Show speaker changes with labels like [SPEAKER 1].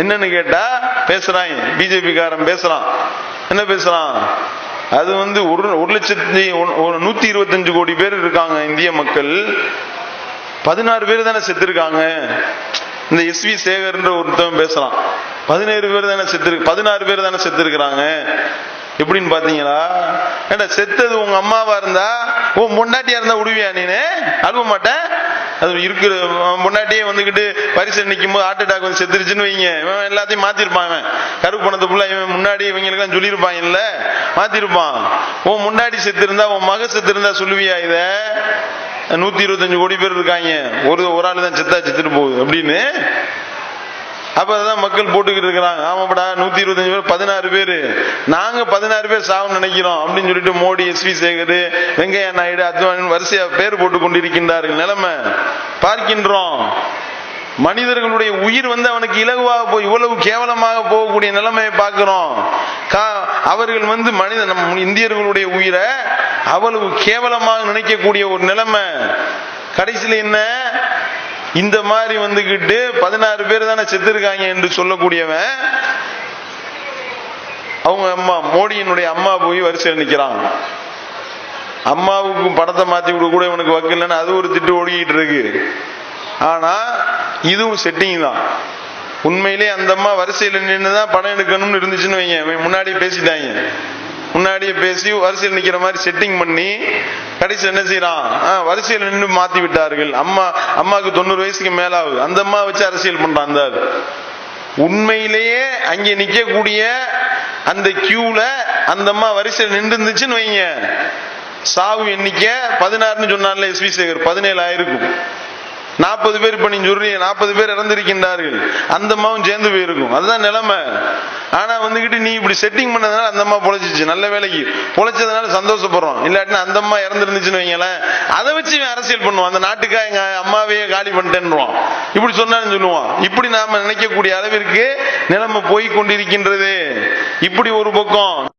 [SPEAKER 1] என்னன்னு கேட்டா பேசுறான் பிஜேபி காரன் பேசுறான். என்ன பேசுறான்? அது வந்து ஒரு ஒரு லட்சத்தி ஒன்- ஒரு நூத்தி இருபத்தஞ்சு கோடி பேர் இருக்காங்க இந்திய மக்கள். பதினாறு பேர் தானே செத்துருக்காங்க. இந்த எஸ் வி சேகர்ன்ற ஒருத்தவன் பேசுறான். பதினேழு பேர் தானே செத்து பதினாறு பேர் தானே செத்துருக்குறாங்க. எப்படின்னு பாத்தீங்களா? ஏடா செத்தது உங்க அம்மாவா இருந்தா உன் முன்னாட்டியா இருந்தா விடுவியா நீனு? அழுவ மாட்டேன்? அது இருக்கிற முன்னாடியே வந்துகிட்டு பரிசு நிற்கும் போது ஹார்ட் அட்டாக் வந்து செத்துருச்சுன்னு வைங்க. இவன் எல்லாத்தையும் மாத்திருப்பான் இவன். கருப்பு பணத்தை இவன் முன்னாடி இவங்களுக்கெல்லாம் சொல்லியிருப்பான் இல்ல? மாத்திருப்பான். உன் முன்னாடி செத்து இருந்தா உன் மக செத்து இருந்தா சொல்லுவியா இத? நூத்தி இருபத்தஞ்சு கோடி பேர் இருக்காங்க. ஒரு ஒரு ஆள் தான் செத்தா செத்துட்டு போகுது. அப்படின்னு அப்ப அதான் மக்கள் போட்டுக்கிட்டு இருக்கிறாங்க. ஆமாப்படா நூத்தி இருபத்தஞ்சு பேர் பதினாறு பேரு. நாங்க பதினாறு பேர் சாவம் நினைக்கிறோம் அப்படின்னு சொல்லிட்டு மோடி எஸ் வி சேகர் வெங்கையா நாயுடு அத்வானின் வரிசையா பேர் போட்டு கொண்டிருக்கின்றார்கள். நிலைமை பார்க்கின்றோம். மனிதர்களுடைய உயிர் வந்து அவனுக்கு இலகுவாக போய் இவ்வளவு கேவலமாக போகக்கூடிய நிலைமையை பார்க்கிறோம். கா- அவர்கள் வந்து மனித நம் இந்தியர்களுடைய உயிரை அவ்வளவு கேவலமாக நினைக்கக்கூடிய ஒரு நிலைமை. கடைசியில் என்ன? இந்த மாதிரி வந்துகிட்டு பதினாறு பேர் தானே செத்துருக்காங்க என்று சொல்லக்கூடியவன் அவங்க அம்மா மோடியினுடைய அம்மா போய் வரிசையில் நிற்கிறான் அம்மாவுக்கு படத்தை மாத்தி விட கூட இவனுக்கு வக்கில்லைன்னு அது ஒரு திட்டு ஓடிக்கிட்டு இருக்கு. ஆனா இதுவும் செட்டிங் தான். உண்மையிலே அந்த அம்மா வரிசையில் நின்று தான் படம் எடுக்கணும்னு இருந்துச்சுன்னு வைங்க முன்னாடி பேசிட்டாங்க. முன்னாடியே பேசி வரிசையில் நிக்கிற மாதிரி செட்டிங் பண்ணி கடைசி என்ன செய்யறான்? வரிசையில் நின்று மாத்தி விட்டார்கள். அம்மா அம்மாவுக்கு தொண்ணூறு வயசுக்கு மேல ஆகுது அந்த அம்மா வச்சு அரசியல் பண்றான் அந்த உண்மையிலேயே அங்கே நிக்கக்கூடிய அந்த கியூல அந்த அம்மா வரிசையில் நின்று இருந்துச்சுன்னு வைங்க. சாவு எண்ணிக்கை பதினாறுன்னு சொன்னான்ல எஸ். வி சேகர் பதினேழு ஆயிருக்கும். நாற்பது பேர் இப்ப நீ சொல்றீங்க நாற்பது பேர் இறந்திருக்கின்றார்கள். அந்த அம்மாவும் சேர்ந்து போயிருக்கும். அதுதான் நிலைமை. ஆனா வந்துகிட்டு நீ இப்படி செட்டிங் பண்ணதுனால அந்த அம்மா பொழைச்சிச்சு. நல்ல வேலைக்கு. பொழைச்சதுனால சந்தோஷப்படுறோம். இல்லாட்டினா அந்த அம்மா இறந்துருந்துச்சுன்னு வைங்களேன். அதை வச்சு இவன் அரசியல் பண்ணுவான். அந்த நாட்டுக்கா எங்க அம்மாவையே காலி பண்ணிட்டேன்னுவான். இப்படி சொன்னான்னு சொல்லுவான். இப்படி நாம நினைக்கக்கூடிய அளவிற்கு நிலைமை போய் கொண்டிருக்கின்றது இப்படி ஒரு பக்கம்